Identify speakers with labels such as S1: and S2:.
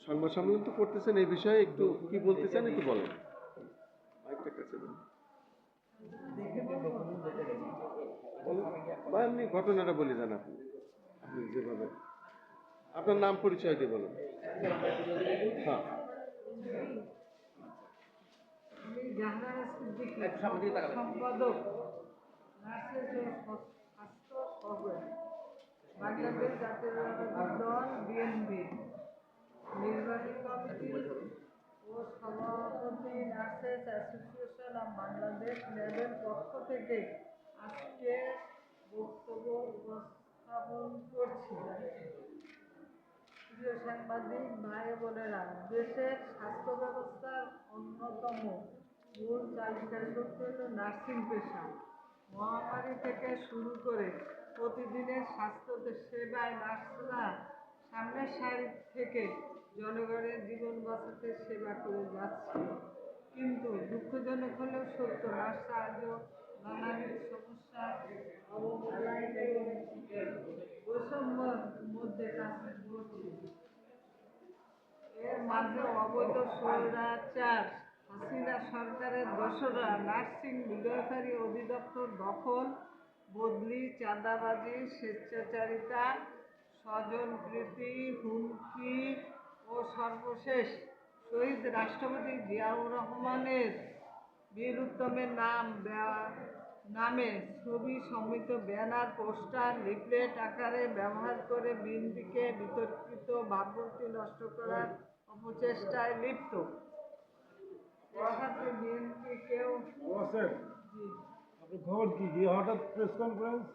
S1: সংবাদ সম্মেলন তো করতেছেন এই বিষয়ে একটু কি বলতে চান একটু বলেন। মাইকটা কাছে বলুন। বা এমনি ঘটনাটা বলে যান আপনি। আপনি যেভাবে আপনার নাম পরিচয় দিয়ে বলুন। হ্যাঁ।
S2: সম্পাদক বাংলাদেশ দল বিএনপি নির্বাহী কমিটি ও সভাপতি nurses association of Bangladesh level পক্ষ থেকে আজকে বক্তব্য উপস্থাপন করছি। প্রিয় সাংবাদিক, ভাই বোনেরা, দেশের স্বাস্থ্য ব্যবস্থার অন্যতম মূল চালিকা শক্তি হল নার্সিং পেশা। মহামারী থেকে শুরু করে প্রতিদিনের স্বাস্থ্য সেবায় নার্সরা সামনের সারি থেকে জনগণের জীবন বাঁচাতে সেবা করে যাচ্ছে। কিন্তু দুঃখজনক হলেও সত্য নার্সরা আজও বাঙালির সমস্যা অবহেলায় মধ্যে কাজ করছে। এর মাঝে অবৈধ স্বৈরাচার, হাসিনা সরকারের দোসরা, নার্সিং বিলয়কারী অধিদপ্তর দখল, বদলি, চাঁদাবাজি, স্বেচ্ছাচারিতা স্বজনপ্রীতি হুমকি ও সর্বশেষ শহীদ রাষ্ট্রপতি জিয়াউর রহমানের বীর উত্তমের নাম নামে ছবি সমৃত ব্যানার পোস্টার লিফলেট আকারে ব্যবহার করে বিএনপিকে বিতর্কিত ভাবমূর্তি নষ্ট করার অপচেষ্টায় লিপ্ত। বিএনপি কেউ
S3: খবর কি? হঠাৎ প্রেস কনফারেন্স